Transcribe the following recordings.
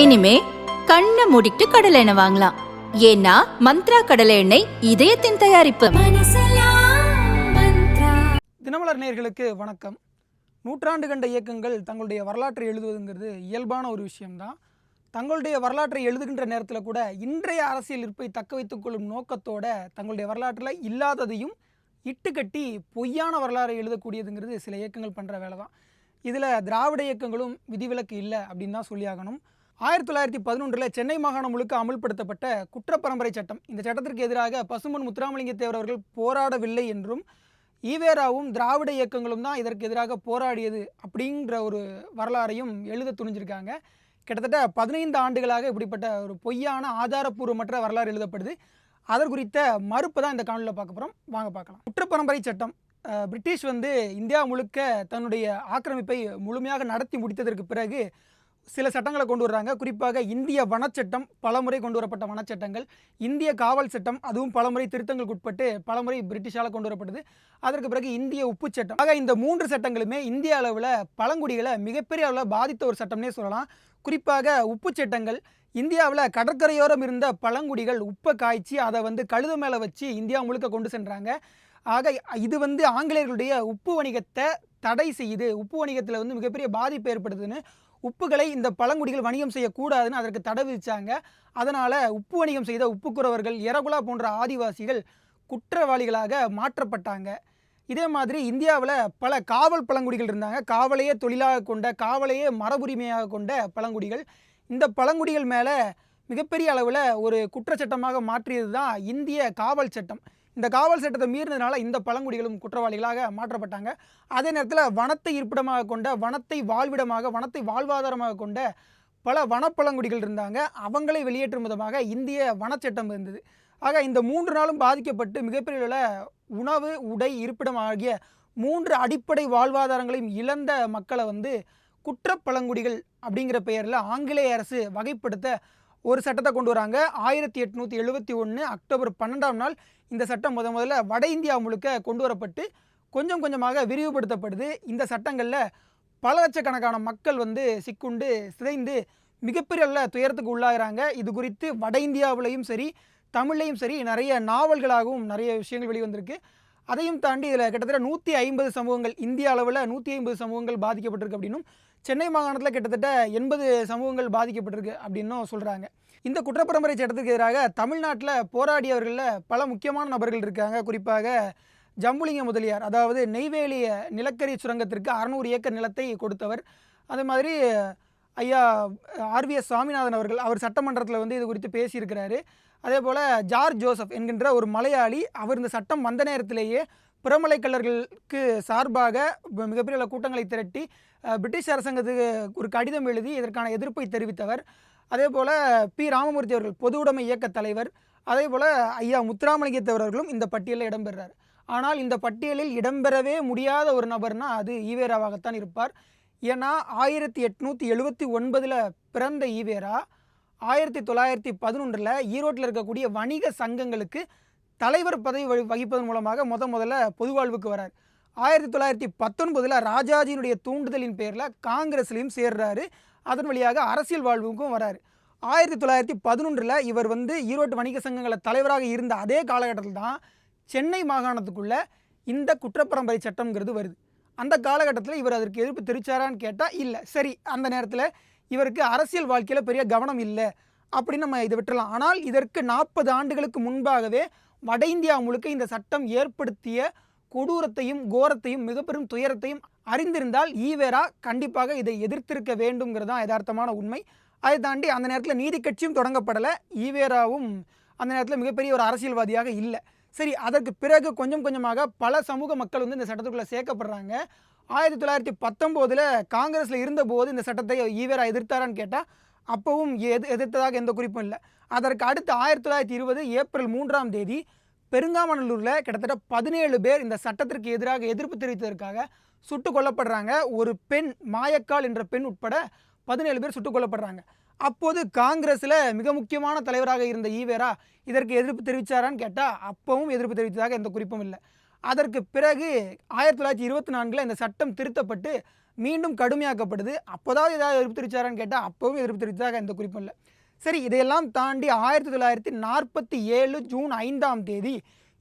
இனிமே கண்ணை மூடிட்டு கடலை எண்ணெய் வாங்கலாம். ஏன்னா மந்த்ரா கடலை எண்ணெய் இதயத்தின் தயாரிப்பு. தினமலர் நேர்களுக்கு வணக்கம். நூற்றாண்டு கண்ட இயக்கங்கள் தங்களுடைய வரலாற்றை எழுதுவதுங்கிறது இயல்பான ஒரு விஷயம்தான். தங்களுடைய வரலாற்றை எழுதுகின்ற நேரத்தில் கூட இன்றைய அரசியல் இருப்பை தக்க வைத்துக் கொள்ளும் நோக்கத்தோட தங்களுடைய வரலாற்றில் இல்லாததையும் இட்டுக்கட்டி பொய்யான வரலாறை எழுதக்கூடியதுங்கிறது சில இயக்கங்கள் பண்ணுற வேலை தான் இதில் திராவிட இயக்கங்களும் விதிவிலக்கு இல்லை அப்படின்னு தான் சொல்லியாகணும் ஆயிரத்தி தொள்ளாயிரத்தி பதினொன்றில் சென்னை மாகாணம் முழுக்க அமல்படுத்தப்பட்ட குற்றப்பரம்பரை சட்டம். இந்த சட்டத்திற்கு எதிராக பசுமன் முத்துராமலிங்க தேவர் அவர்கள் போராடவில்லை என்றும் ஈவேராவும் திராவிட இயக்கங்களும் தான் இதற்கு எதிராக போராடியது அப்படிங்கிற ஒரு வரலாறையும் எழுத துணிஞ்சிருக்காங்க. கிட்டத்தட்ட பதினைந்து ஆண்டுகளாக இப்படிப்பட்ட ஒரு பொய்யான ஆதாரப்பூர்வமற்ற வரலாறு எழுதப்படுது. அதற்குறித்த மறுப்பு தான் இந்த காணொலியில் பார்க்க போகிறோம் வாங்க பார்க்கலாம். குற்றப்பரம்பரை சட்டம் பிரிட்டிஷ் வந்து இந்தியா முழுக்க தன்னுடைய ஆக்கிரமிப்பை முழுமையாக நடத்தி முடித்ததற்கு பிறகு சில சட்டங்களை கொண்டு வர்றாங்க. குறிப்பாக இந்திய வனச்சட்டம் பலமுறை கொண்டு வரப்பட்ட வனச்சட்டங்கள். இந்திய காவல் சட்டம் அதுவும் பலமுறை திருத்தங்களுக்கு உட்பட்டு பலமுறை பிரிட்டிஷால் கொண்டு வரப்பட்டது. அதற்கு பிறகு இந்திய உப்பு சட்டம். ஆக இந்த மூன்று சட்டங்களுமே இந்திய அளவில் பழங்குடிகளை மிகப்பெரிய அளவில் பாதித்த ஒரு சட்டம்னே சொல்லலாம். குறிப்பாக உப்பு சட்டங்கள். இந்தியாவில் கடற்கரையோரம் இருந்த பழங்குடிகள் உப்பை காய்ச்சி அதை வந்து கழுத மேலே வச்சு இந்தியா முழுக்க கொண்டு சென்றாங்க. ஆக இது வந்து ஆங்கிலேயர்களுடைய உப்பு வணிகத்தை தடை செய்யுது. உப்பு வணிகத்தில் வந்து மிகப்பெரிய பாதிப்பு ஏற்படுதுன்னு உப்புகளை இந்த பழங்குடிகள் வணிகம் செய்யக்கூடாதுன்னு அதற்கு தடை விதித்தாங்க அதனால் உப்பு வணிகம் செய்த உப்புக்குறவர்கள் எரகுலா போன்ற ஆதிவாசிகள் குற்றவாளிகளாக மாற்றப்பட்டாங்க. இதே மாதிரி இந்தியாவில் பல காவல் பழங்குடிகள் இருந்தாங்க. காவலையே தொழிலாக கொண்ட காவலையே மரபுரிமையாக கொண்ட பழங்குடிகள். இந்த பழங்குடிகள் மேலே மிகப்பெரிய அளவில் ஒரு குற்றச்சட்டமாக மாற்றியது தான் இந்திய காவல் சட்டம். இந்த காவல் சட்டத்தை மீறினதுனால இந்த பழங்குடிகளும் குற்றவாளிகளாக மாற்றப்பட்டாங்க. அதே நேரத்தில் வனத்தை இருப்பிடமாக கொண்ட வனத்தை வாழ்விடமாக வனத்தை வாழ்வாதாரமாக கொண்ட பல வனப்பழங்குடிகள் இருந்தாங்க. அவங்களை வெளியேற்றும் விதமாக இந்திய வனச்சட்டம் இருந்தது. ஆக இந்த மூன்று நாளும் பாதிக்கப்பட்டு மிகப்பெரிய அளவில் உணவு உடை இருப்பிடம் ஆகிய மூன்று அடிப்படை வாழ்வாதாரங்களையும் இழந்த மக்களை வந்து குற்றப்பழங்குடிகள் அப்படிங்கிற பெயரில் ஆங்கிலேய அரசு வகைப்படுத்த ஒரு சட்டத்தை கொண்டு வராங்க. ஆயிரத்தி எட்நூற்றி எழுபத்தி ஒன்று அக்டோபர் பன்னெண்டாம் நாள் இந்த சட்டம் முத முதல்ல வட இந்தியா முழுக்க கொண்டு வரப்பட்டு கொஞ்சம் கொஞ்சமாக விரிவுபடுத்தப்படுது. இந்த சட்டங்களில் பல லட்சக்கணக்கான மக்கள் வந்து சிக்குண்டு சிதைந்து மிகப்பெரிய அளவில் துயரத்துக்கு உள்ளாகிறாங்க. இது குறித்து வட இந்தியாவிலையும் சரி தமிழ்லையும் சரி நிறைய நாவல்களாகவும் நிறைய விஷயங்கள் வெளிவந்திருக்கு. அதையும் தாண்டி இதில் கிட்டத்தட்ட நூற்றி ஐம்பது சமூகங்கள் இந்திய அளவில் நூற்றி ஐம்பது சமூகங்கள் பாதிக்கப்பட்டிருக்கு அப்படின்னும் சென்னை மாகாணத்தில் கிட்டத்தட்ட எண்பது சமூகங்கள் பாதிக்கப்பட்டிருக்கு அப்படின்னும் சொல்கிறாங்க இந்த குற்றப்பரம்பரை சட்டத்துக்கு எதிராக தமிழ்நாட்டில் போராடியவர்களில் பல முக்கியமான நபர்கள் இருக்காங்க. குறிப்பாக ஜம்புலிங்க முதலியார் அதாவது நெய்வேலிய நிலக்கரி சுரங்கத்திற்கு அறநூறு ஏக்கர் நிலத்தை கொடுத்தவர். அதே மாதிரி ஐயா ஆர்விஎஸ் சுவாமிநாதன் அவர்கள் அவர் சட்டமன்றத்தில் வந்து இது குறித்து பேசியிருக்கிறாரு. அதே போல் ஜார்ஜ் ஜோசப் என்கின்ற ஒரு மலையாளி அவர் இந்த சட்டம் வந்த நேரத்திலேயே புறமலைக்கல்லர்களுக்கு சார்பாக மிகப்பெரிய கூட்டங்களை திரட்டி பிரிட்டிஷ் அரசாங்கத்துக்கு ஒரு கடிதம் எழுதி இதற்கான எதிர்ப்பை தெரிவித்தவர். அதே போல் பி. ராமமூர்த்தி அவர்கள் பொது உடைமை இயக்க தலைவர். அதே போல் ஐயா முத்துராமலிங்கத்தவர்களும் இந்த பட்டியலில் இடம்பெறார். ஆனால் இந்த பட்டியலில் இடம்பெறவே முடியாத ஒரு நபர்னால் அது ஈவேராவாகத்தான் இருப்பார். ஏன்னா ஆயிரத்தி எட்நூற்றி எழுபத்தி ஒன்பதில் பிறந்த ஈவேரா ஆயிரத்தி தொள்ளாயிரத்தி பதினொன்றில் ஈரோட்டில் இருக்கக்கூடிய வணிக சங்கங்களுக்கு தலைவர் பதவி வகி- வகிப்பதன் மூலமாக முத முதல்ல பொது வாழ்வுக்கு வரார். ஆயிரத்தி தொள்ளாயிரத்தி பத்தொன்பதில் ராஜாஜியினுடைய தூண்டுதலின் பேரில் காங்கிரஸ்லையும் சேர்றாரு. அதன் வழியாக அரசியல் வாழ்வுக்கும் வராரு. ஆயிரத்தி தொள்ளாயிரத்தி பதினொன்றில் இவர் வந்து ஈரோட்டு வணிக சங்கங்கள தலைவராக இருந்த அதே காலகட்டத்தில் தான் சென்னை மாகாணத்துக்குள்ளே இந்த குற்றப்பரம்பரை சட்டம்ங்கிறது வருது. அந்த காலகட்டத்தில் இவர் அதற்கு எதிர்ப்பு தெரிவிச்சாரான்னு கேட்டால் இல்லை. சரி அந்த நேரத்தில் இவருக்கு அரசியல் வாழ்க்கையில் பெரிய கவனம் இல்லை. அப்படின்னு நம்ம இதை விட்டுறலாம். ஆனால் இதற்கு நாற்பது ஆண்டுகளுக்கு முன்பாகவே வட இந்தியா முழுக்க இந்த சட்டம் ஏற்படுத்திய கொடூரத்தையும் கோரத்தையும் மிக பெரும் துயரத்தையும் அறிந்திருந்தால் ஈவேரா கண்டிப்பாக இதை எதிர்த்திருக்க வேண்டுங்கிறது தான் யதார்த்தமான உண்மை. அதை தாண்டி அந்த நேரத்தில் நீதி கட்சியும் தொடங்கப்படலை. ஈவேராவும் அந்த நேரத்தில் மிகப்பெரிய ஒரு அரசியல்வாதியாக இல்லை. சரி அதற்கு பிறகு கொஞ்சம் கொஞ்சமாக பல சமூக மக்கள் வந்து இந்த சட்டத்துக்குள்ளே சேர்க்கப்படுறாங்க. ஆயிரத்தி தொள்ளாயிரத்தி பத்தொம்போதில் காங்கிரஸில் இருந்தபோது இந்த சட்டத்தை ஈவேரா எதிர்த்தாரான்னு கேட்டால் அப்பவும் எது எதிர்த்ததாக எந்த குறிப்பும் இல்லை. அதற்கு அடுத்து ஆயிரத்தி தொள்ளாயிரத்தி இருபது ஏப்ரல் மூன்றாம் தேதி பெருங்காமநல்லூரில் கிட்டத்தட்ட பதினேழு பேர் இந்த சட்டத்திற்கு எதிராக எதிர்ப்பு தெரிவித்ததற்காக சுட்டுக் கொல்லப்படுறாங்க. ஒரு பெண் மாயக்கால் என்ற பெண் உட்பட பதினேழு பேர் சுட்டுக் கொல்லப்படுறாங்க. அப்போது காங்கிரஸில் மிக முக்கியமான தலைவராக இருந்த ஈவேரா இதற்கு எதிர்ப்பு தெரிவித்தாரான்னு கேட்டால் அப்பவும் எதிர்ப்பு தெரிவித்ததாக எந்த குறிப்பும் இல்லை. அதற்கு பிறகு ஆயிரத்தி தொள்ளாயிரத்தி இருபத்தி நான்கில் இந்த சட்டம் திருத்தப்பட்டு மீண்டும் கடுமையாக்கப்படுது. அப்போதாவது ஏதாவது எதிர்ப்பு தெரிவித்தாரான்னு கேட்டால் அப்போவும் எதிர்ப்பு தெரிவித்ததாக எந்த குறிப்பும் இல்லை. சரி இதையெல்லாம் தாண்டி ஆயிரத்தி தொள்ளாயிரத்தி நாற்பத்தி ஏழு ஜூன் ஐந்தாம் தேதி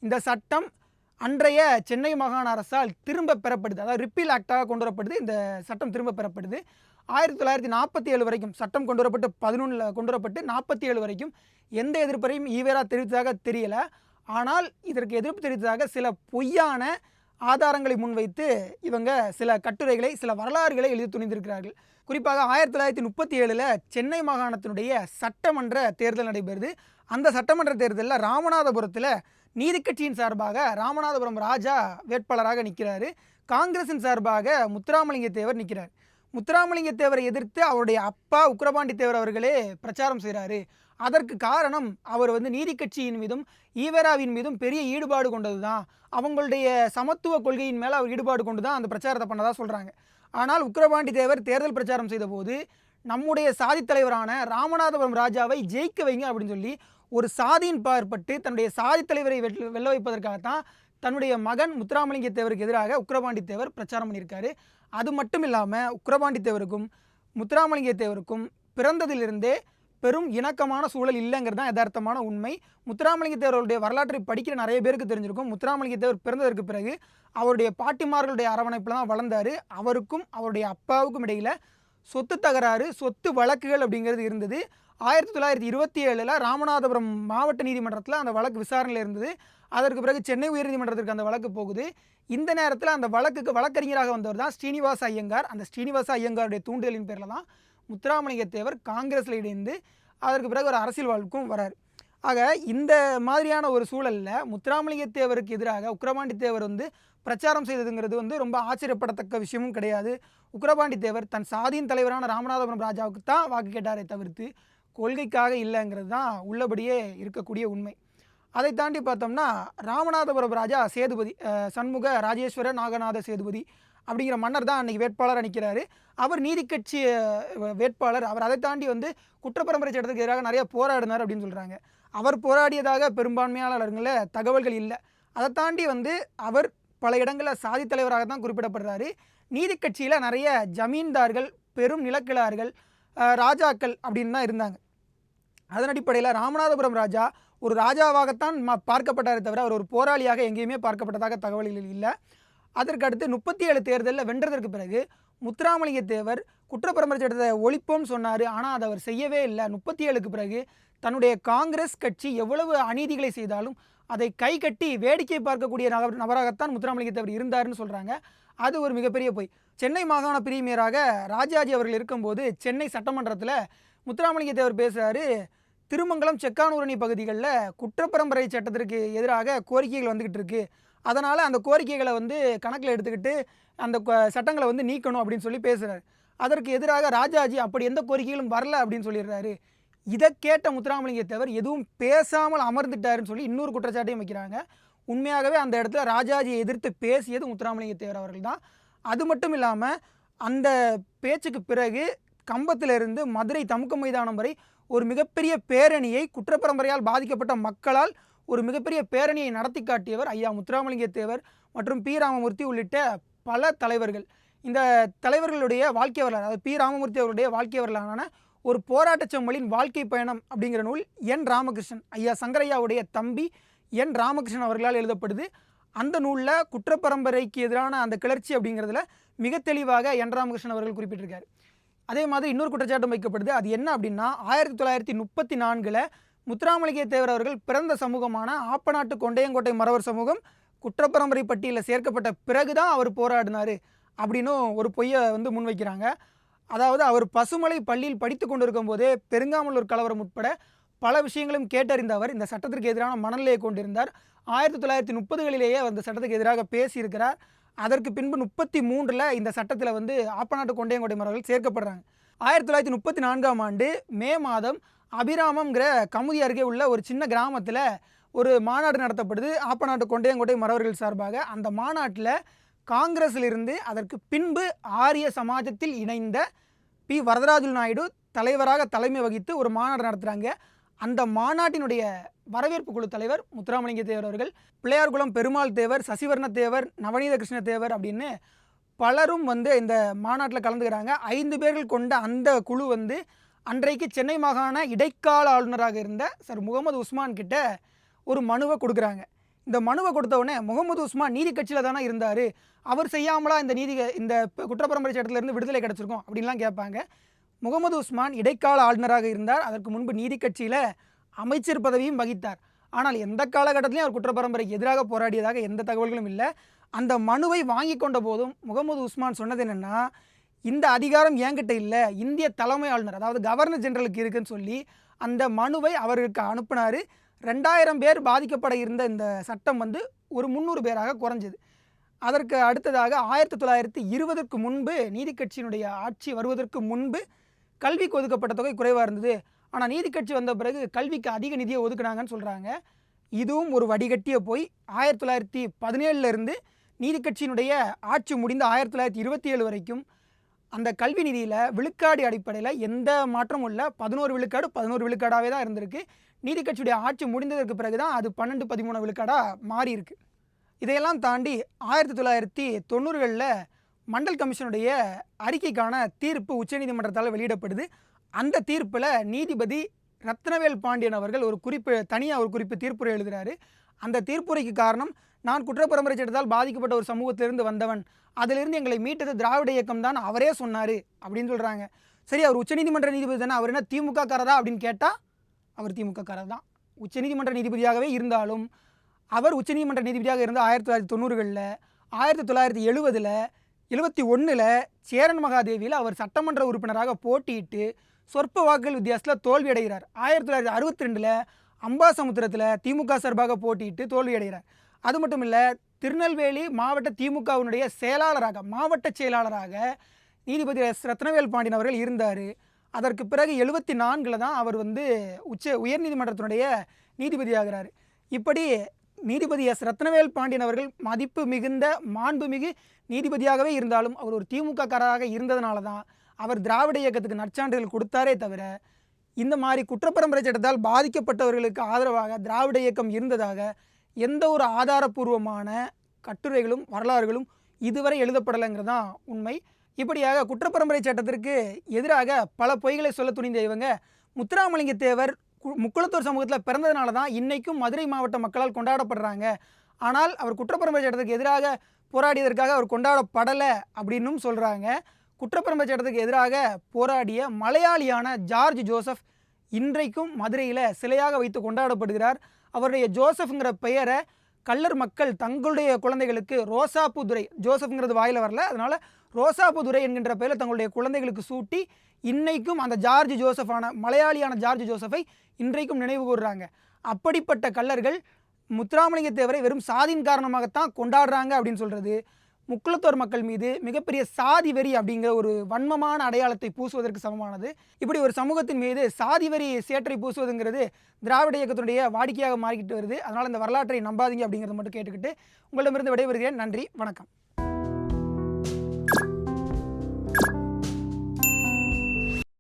இந்த சட்டம் அன்றைய சென்னை மாகாண அரசால் திரும்ப பெறப்படுது. அதாவது ரிப்பீல் ஆக்டாக கொண்டு வரப்படுது இந்த சட்டம் திரும்ப பெறப்படுது. ஆயிரத்தி தொள்ளாயிரத்தி நாற்பத்தி ஏழு வரைக்கும் சட்டம் கொண்டு வரப்பட்டு பதினொன்றில் கொண்டு வரப்பட்டு நாற்பத்தி ஏழு வரைக்கும் எந்த எதிர்ப்பையும் ஈவேரா தெரிவித்ததாக தெரியல. ஆனால் இதற்கு எதிர்ப்பு தெரிவித்ததாக சில பொய்யான ஆதாரங்களை முன்வைத்து இவங்க சில கட்டுரைகளை சில வரலாறுகளை எழுதி துணிந்திருக்கிறார்கள். குறிப்பாக ஆயிரத்தி தொள்ளாயிரத்தி முப்பத்தி ஏழில் சென்னை மாகாணத்தினுடைய சட்டமன்ற தேர்தல் நடைபெறுது. அந்த சட்டமன்ற தேர்தலில் ராமநாதபுரத்தில் நீதி கட்சியின் சார்பாக ராமநாதபுரம் ராஜா வேட்பாளராக நிற்கிறாரு காங்கிரஸின் சார்பாக முத்துராமலிங்க தேவர் நிற்கிறார் முத்துராமலிங்க தேவரை எதிர்த்து அவருடைய அப்பா உக்கிரபாண்டி தேவர் அவர்களே பிரச்சாரம் செய்கிறாரு அதற்கு காரணம் அவர் வந்து நீதி கட்சியின் மீதும் ஈவேராவின் மீதும் பெரிய ஈடுபாடு கொண்டது தான் அவங்களுடைய சமத்துவ கொள்கையின் மேலே அவர் ஈடுபாடு கொண்டு தான் அந்த பிரச்சாரத்தை பண்ணதாக சொல்கிறாங்க ஆனால் உக்ரபாண்டி தேவர் தேர்தல் பிரச்சாரம் செய்தபோது நம்முடைய சாதி தலைவரான ராமநாதபுரம் ராஜாவை ஜெயிக்க வைங்க அப்படின்னு சொல்லி ஒரு சாதியின் பார்ப்பட்டு தன்னுடைய சாதி தலைவரை வெல்ல வைப்பதற்காகத்தான் தன்னுடைய மகன் முத்துராமலிங்க தேவருக்கு எதிராக உக்ரபாண்டி தேவர் பிரச்சாரம் பண்ணியிருக்காரு. அது மட்டும் இல்லாமல் உக்கிரபாண்டி தேவருக்கும் முத்துராமலிங்க தேவருக்கும் பிறந்ததிலிருந்தே பெரும் இணக்கமான சூழல் இல்லைங்கிறது தான் யதார்த்தமான உண்மை. முத்துராமலிங்க தேவருடைய வரலாற்றை படிக்கிற நிறைய பேருக்கு தெரிஞ்சிருக்கும். முத்துராமலிங்க தேவர் பிறந்ததற்கு பிறகு அவருடைய பாட்டிமார்களுடைய அரவணைப்பில் தான் வளர்ந்தார். அவருக்கும் அவருடைய அப்பாவுக்கும் இடையில் சொத்து தகராறு சொத்து வழக்குகள் அப்படிங்கிறது இருந்தது. ஆயிரத்தி தொள்ளாயிரத்தி இருபத்தி ஏழில் ராமநாதபுரம் மாவட்ட நீதிமன்றத்தில் அந்த வழக்கு விசாரணையில் இருந்தது. அதற்கு பிறகு சென்னை உயர்நீதிமன்றத்திற்கு அந்த வழக்கு போகுது. இந்த நேரத்தில் அந்த வழக்குக்கு வழக்கறிஞராக வந்தவர் தான் ஸ்ரீனிவாச ஐயங்கார். அந்த ஸ்ரீனிவாச ஐயங்காருடைய தூண்டுதலின் பேரில் தான் முத்துராமலிங்க தேவர் காங்கிரஸில் இணைந்து அதற்கு பிறகு ஒரு அரசியல் வாழ்க்கும் வரார். ஆக இந்த மாதிரியான ஒரு சூழலில் முத்துராமலிங்க தேவருக்கு எதிராக உக்கிரபாண்டி தேவர் வந்து பிரச்சாரம் செய்ததுங்கிறது வந்து ரொம்ப ஆச்சரியப்படத்தக்க விஷயமும் கிடையாது. உக்ரபாண்டி தேவர் தன் சாதியின் தலைவரான ராமநாதபுரம் ராஜாவுக்கு தான் வாக்கு கேட்டாரே தவிர்த்து கொள்கைக்காக இல்லைங்கிறது தான் உள்ளபடியே இருக்கக்கூடிய உண்மை. அதை தாண்டி பார்த்தோம்னா ராமநாதபுரம் ராஜா சேதுபதி சண்முக ராஜேஸ்வர நாகநாத சேதுபதி அப்படிங்கிற மன்னர் தான் அன்றைக்கி வேட்பாளராக நிற்கிறாரு அவர் நீதி கட்சி வேட்பாளர். அவர் அதை தாண்டி வந்து குற்றப்பரம்பரை சட்டத்துக்கு எதிராக நிறைய போராடினார் அப்படின்னு சொல்கிறாங்க அவர் போராடியதாக பெரும்பான்மையாளர்களில் தகவல்கள் இல்லை. அதை தாண்டி வந்து அவர் பல இடங்களில் சாதி தலைவராக தான் குறிப்பிடப்படுறாரு. நீதி கட்சியில் நிறைய ஜமீன்தார்கள் பெரும் நிலக்கிழார்கள் ராஜாக்கள் அப்படின்னு தான் இருந்தாங்க. அதன் அடிப்படையில் ராமநாதபுரம் ராஜா ஒரு ராஜாவாகத்தான் மா பார்க்கப்பட்டாரே தவிர அவர் ஒரு போராளியாக எங்கேயுமே பார்க்கப்பட்டதாக தகவல்கள் இல்லை. அதற்கு அடுத்து முப்பத்தி ஏழு தேர்தலில் வென்றதற்கு பிறகு முத்துராமலிங்க தேவர் குற்றப்பரம்பரை சட்டத்தை ஒழிப்போம்னு சொன்னார். ஆனால் அதை அவர் செய்யவே இல்லை. முப்பத்தி ஏழுக்கு பிறகு தன்னுடைய காங்கிரஸ் கட்சி எவ்வளவு அநீதிகளை செய்தாலும் அதை கை கட்டி வேடிக்கை பார்க்கக்கூடிய நபர் நபராகத்தான் முத்துராமலிங்க தேவர் இருந்தாருன்னு சொல்கிறாங்க அது ஒரு மிகப்பெரிய பொய். சென்னை மாகாண பிரீமியராக ராஜாஜி அவர்கள் இருக்கும்போது சென்னை சட்டமன்றத்தில் முத்துராமலிங்க தேவர் பேசுகிறாரு திருமங்கலம் செக்கானூரணி பகுதிகளில் குற்றப்பரம்பரை சட்டத்திற்கு எதிராக கோரிக்கைகள் வந்துக்கிட்டு இருக்கு. அதனால் அந்த கோரிக்கைகளை வந்து கணக்கில் எடுத்துக்கிட்டு அந்த சட்டங்களை வந்து நீக்கணும் அப்படின்னு சொல்லி பேசுகிறார் அதற்கு எதிராக ராஜாஜி அப்படி எந்த கோரிக்கைகளும் வரல அப்படின்னு சொல்லிடுறாரு. இதை கேட்ட முத்துராமலிங்க தேவர் எதுவும் பேசாமல் அமர்ந்துட்டாருன்னு சொல்லி இன்னொரு குற்றச்சாட்டையும் வைக்கிறாங்க. உண்மையாகவே அந்த இடத்துல ராஜாஜியை எதிர்த்து பேசியது முத்துராமலிங்க தேவர் அவர்கள் தான். அது மட்டும் இல்லாமல் அந்த பேச்சுக்கு பிறகு கம்பத்திலிருந்து மதுரை தமுக்க மைதானம் வரை ஒரு மிகப்பெரிய பேரணியை குற்றப்பரம்பரையால் பாதிக்கப்பட்ட மக்களால் ஒரு மிகப்பெரிய பேரணியை நடத்தி காட்டியவர் ஐயா முத்துராமலிங்க தேவர் மற்றும் பி ராமமூர்த்தி உள்ளிட்ட பல தலைவர்கள். இந்த தலைவர்களுடைய வாழ்க்கை வரலாறு அதாவது பி ராமமூர்த்தி அவருடைய வாழ்க்கை வரலாறான ஒரு போராட்டச் செம்மலின் வாழ்க்கை பயணம் அப்படிங்கிற நூல் என் ராமகிருஷ்ணன் ஐயா சங்கரையாவுடைய தம்பி என் ராமகிருஷ்ணன் அவர்களால் எழுதப்படுது. அந்த நூலில் குற்றப்பரம்பரைக்கு எதிரான அந்த கிளர்ச்சி அப்படிங்கிறதுல மிக தெளிவாக என் ராமகிருஷ்ணன் அவர்கள் குறிப்பிட்டிருக்காரு. அதே மாதிரி இன்னொரு குற்றச்சாட்டும் வைக்கப்படுது. அது என்ன அப்படின்னா ஆயிரத்தி தொள்ளாயிரத்தி முப்பத்தி நான்கில் முத்துராமலிங்க தேவர் அவர்கள் பிறந்த சமூகமான ஆப்பநாட்டு கொண்டையங்கோட்டை மறவர் சமூகம் குற்றப்பரம்பரை பட்டியலில் சேர்க்கப்பட்ட பிறகுதான் அவர் போராடினார் அப்படின்னும் ஒரு பொய்யை வந்து முன்வைக்கிறாங்க. அதாவது அவர் பசுமலை பள்ளியில் படித்து கொண்டிருக்கும் போதே பெருங்காமலூர் கலவரம் உட்பட பல விஷயங்களும் கேட்டறிந்த அவர் இந்த சட்டத்திற்கு எதிரான மனநிலையை கொண்டிருந்தார். ஆயிரத்தி தொள்ளாயிரத்தி முப்பதுகளிலேயே அந்த சட்டத்துக்கு எதிராக பேசியிருக்கிறார். அதற்கு பின்பு முப்பத்தி மூன்றில் இந்த சட்டத்தில் வந்து ஆப்பநாட்டு கொண்டையங்கோட்டை மரங்கள் சேர்க்கப்படுறாங்க. ஆயிரத்தி தொள்ளாயிரத்தி முப்பத்தி நான்காம் ஆண்டு மே மாதம் அபிராமங்கிற கமுதி அருகே உள்ள ஒரு சின்ன கிராமத்தில் ஒரு மாநாடு நடத்தப்படுது. ஆப்பநாட்டு கொண்டையங்கோட்டை மறவர்கள் சார்பாக அந்த மாநாட்டில் காங்கிரஸிலிருந்து அதற்கு பின்பு ஆரிய சமாஜத்தில் இணைந்த பி. வரதராஜு நாயுடு தலைவராக தலைமை வகித்து ஒரு மாநாடு நடத்துகிறாங்க அந்த மாநாட்டினுடைய வரவேற்பு குழு தலைவர் முத்துராமலிங்க தேவர் அவர்கள் பிள்ளையார்குளம் பெருமாள் தேவர் சசிவர்ண தேவர் நவநீத கிருஷ்ண தேவர் அப்படின்னு பலரும் வந்து இந்த மாநாட்டில் கலந்துக்கிறாங்க. ஐந்து பேர்கள் கொண்ட அந்த குழு வந்து அன்றைக்கு சென்னை மாகாண இடைக்கால ஆளுநராக இருந்த சார் முகமது உஸ்மான் கிட்ட ஒரு மனுவை கொடுக்குறாங்க. இந்த மனுவை கொடுத்தவுடனே முகமது உஸ்மான் நீதி கட்சியில் தானே இருந்தார். அவர் செய்யாமலா இந்த நீதி இந்த குற்றப்பரம்பரை சட்டத்திலேருந்து விடுதலை கிடச்சிருக்கும் அப்படின்லாம் கேட்பாங்க. முகமது உஸ்மான் இடைக்கால ஆளுநராக இருந்தார். அதற்கு முன்பு நீதி கட்சியில் அமைச்சர் பதவியும் வகித்தார். ஆனால் எந்த காலகட்டத்திலையும் அவர் குற்றப்பரம்பரைக்கு எதிராக போராடியதாக எந்த தகவல்களும் இல்லை. அந்த மனுவை வாங்கி கொண்ட போதும் முகமது உஸ்மான் சொன்னது என்னென்னா இந்த அதிகாரம் என்கிட்ட இல்லை இந்திய தலைமை ஆளுநர் அதாவது கவர்னர் ஜெனரலுக்கு இருக்குன்னு சொல்லி அந்த மனுவை அவருக்கு அனுப்பினார். ரெண்டாயிரம் பேர் பாதிக்கப்பட இருந்த இந்த சட்டம் வந்து ஒரு முந்நூறு பேராக குறைஞ்சது. அதற்கு அடுத்ததாக ஆயிரத்தி தொள்ளாயிரத்தி இருபதற்கு முன்பு நீதி கட்சியினுடைய ஆட்சி வருவதற்கு முன்பு கல்விக்கு ஒதுக்கப்பட்ட தொகை குறைவாக இருந்தது. ஆனால் நீதி கட்சி வந்த பிறகு கல்விக்கு அதிக நிதியை ஒதுக்குனாங்கன்னு சொல்கிறாங்க இதுவும் ஒரு வடிகட்டிய போய் ஆயிரத்தி தொள்ளாயிரத்தி பதினேழுல இருந்து நீதி கட்சியினுடைய ஆட்சி முடிந்த ஆயிரத்தி தொள்ளாயிரத்தி இருபத்தி ஏழு வரைக்கும் அந்த கல்வி நிதியில் விழுக்காடு அடிப்படையில் எந்த மாற்றமும் இல்லை. பதினோரு விழுக்காடு பதினோரு விழுக்காடாகவே தான் இருந்திருக்கு. நீதி கட்சியுடைய ஆட்சி முடிந்ததற்கு பிறகு தான் அது பன்னெண்டு பதிமூணு விழுக்காடாக மாறி இருக்கு இதையெல்லாம் தாண்டி ஆயிரத்தி தொள்ளாயிரத்தி தொண்ணூறுகளில் மண்டல் கமிஷனுடைய அறிக்கைக்கான தீர்ப்பு உச்சநீதிமன்றத்தால் வெளியிடப்படுது. அந்த தீர்ப்பில் நீதிபதி ரத்னவேல் பாண்டியன் அவர்கள் ஒரு குறிப்பு தனியாக ஒரு குறிப்பு தீர்ப்புரை எழுதுகிறாரு அந்த தீர்ப்புரைக்கு காரணம் நான் குற்றப்பரம்பரை சட்டத்தால் பாதிக்கப்பட்ட ஒரு சமூகத்திலிருந்து வந்தவன். அதிலிருந்து எங்களை மீட்டது திராவிட இயக்கம் தான் அவரே சொன்னார் அப்படின்னு சொல்கிறாங்க சரி அவர் உச்சநீதிமன்ற நீதிபதி தானே அவர் என்ன திமுக காரதா அப்படின்னு கேட்டால் அவர் திமுக காரர் தான். உச்சநீதிமன்ற நீதிபதியாகவே இருந்தாலும் அவர் உச்சநீதிமன்ற நீதிபதியாக இருந்த ஆயிரத்தி தொள்ளாயிரத்தி தொண்ணூறுகளில் ஆயிரத்தி தொள்ளாயிரத்தி எழுபதில் எழுபத்தி ஒன்றில் சேரன் மகாதேவியில் அவர் சட்டமன்ற உறுப்பினராக போட்டியிட்டு சொற்ப வாக்குகள் வித்தியாசத்தில் தோல்வி அடைகிறார். ஆயிரத்தி தொள்ளாயிரத்தி அறுபத்தி ரெண்டில் அம்பாசமுத்திரத்தில் திமுக சார்பாக போட்டியிட்டு தோல்வி அடைகிறார். அது மட்டும் இல்லை திருநெல்வேலி மாவட்ட திமுகவினுடைய செயலாளராக மாவட்ட செயலாளராக நீதிபதி எஸ். ரத்னவேல் பாண்டியன் அவர்கள் இருந்தார். அதற்கு பிறகு எழுபத்தி நான்கில் தான் அவர் வந்து உச்ச உயர்நீதிமன்றத்தினுடைய நீதிபதி ஆகிறார் இப்படி நீதிபதி எஸ். ரத்னவேல் பாண்டியன் அவர்கள் மதிப்பு மிகுந்த மாண்புமிகு நீதிபதியாகவே இருந்தாலும் அவர் ஒரு திமுககாரராக இருந்ததுனால தான் அவர் திராவிட இயக்கத்துக்கு நற்சான்றிதழ் கொடுத்தாரே தவிர இந்த மாதிரி குற்றப்பரம்பரை சட்டத்தால் பாதிக்கப்பட்டவர்களுக்கு ஆதரவாக திராவிட இயக்கம் இருந்ததாக எந்த ஒரு ஆதாரபூர்வமான கட்டுரைகளும் வரலாறுகளும் இதுவரை எழுதப்படலைங்கிறது தான் உண்மை. இப்படியாக குற்றப்பரம்பரை சட்டத்திற்கு எதிராக பல பொய்களை சொல்ல துணிந்த இவங்க முத்துராமலிங்க தேவர் முக்குளத்தூர் சமூகத்தில் பிறந்ததுனால தான் இன்றைக்கும் மதுரை மாவட்ட மக்களால் கொண்டாடப்படுறாங்க. ஆனால் அவர் குற்றப்பரம்பரை சட்டத்துக்கு எதிராக போராடியதற்காக அவர் கொண்டாடப்படலை அப்படின்னும் சொல்கிறாங்க குற்றப்பரம்பரை சட்டத்துக்கு எதிராக போராடிய மலையாளியான ஜார்ஜ் ஜோசப் இன்றைக்கும் மதுரையில் சிலையாக வைத்து கொண்டாடப்படுகிறார். அவருடைய ஜோசஃப்ங்கிற பெயரை கள்ளர் மக்கள் தங்களுடைய குழந்தைகளுக்கு ரோசாப்பூ துறை ஜோசப்ங்கிறது வாயில் வரல. அதனால் ரோசாப்பூ துறை என்கின்ற பெயரில் தங்களுடைய குழந்தைகளுக்கு சூட்டி இன்றைக்கும் அந்த ஜார்ஜ் ஜோசஃபான மலையாளியான ஜார்ஜ் ஜோசஃபை இன்றைக்கும் நினைவு கூறுறாங்க அப்படிப்பட்ட கள்ளர்கள் முத்துராமலிங்க தேவரை வெறும் சாதியின் காரணமாகத்தான் கொண்டாடுறாங்க அப்படின்னு சொல்கிறது முக்குளத்தோர் மக்கள் மீது மிகப்பெரிய சாதி வெறி அப்படிங்கிற ஒரு வன்மமான அடையாளத்தை பூசுவதற்கு சமமானது. இப்படி ஒரு சமூகத்தின் மீது சாதி வெறி சேற்றை பூசுவதுங்கிறது திராவிட இயக்கத்தினுடைய வாடிக்கையாக மாறிக்கிட்டு வருது. அதனால் இந்த வரலாற்றை நம்பாதீங்க அப்படிங்கிறத மட்டும் கேட்டுக்கிட்டு உங்களிடமிருந்து விடைபெறுகிறேன். நன்றி. வணக்கம்.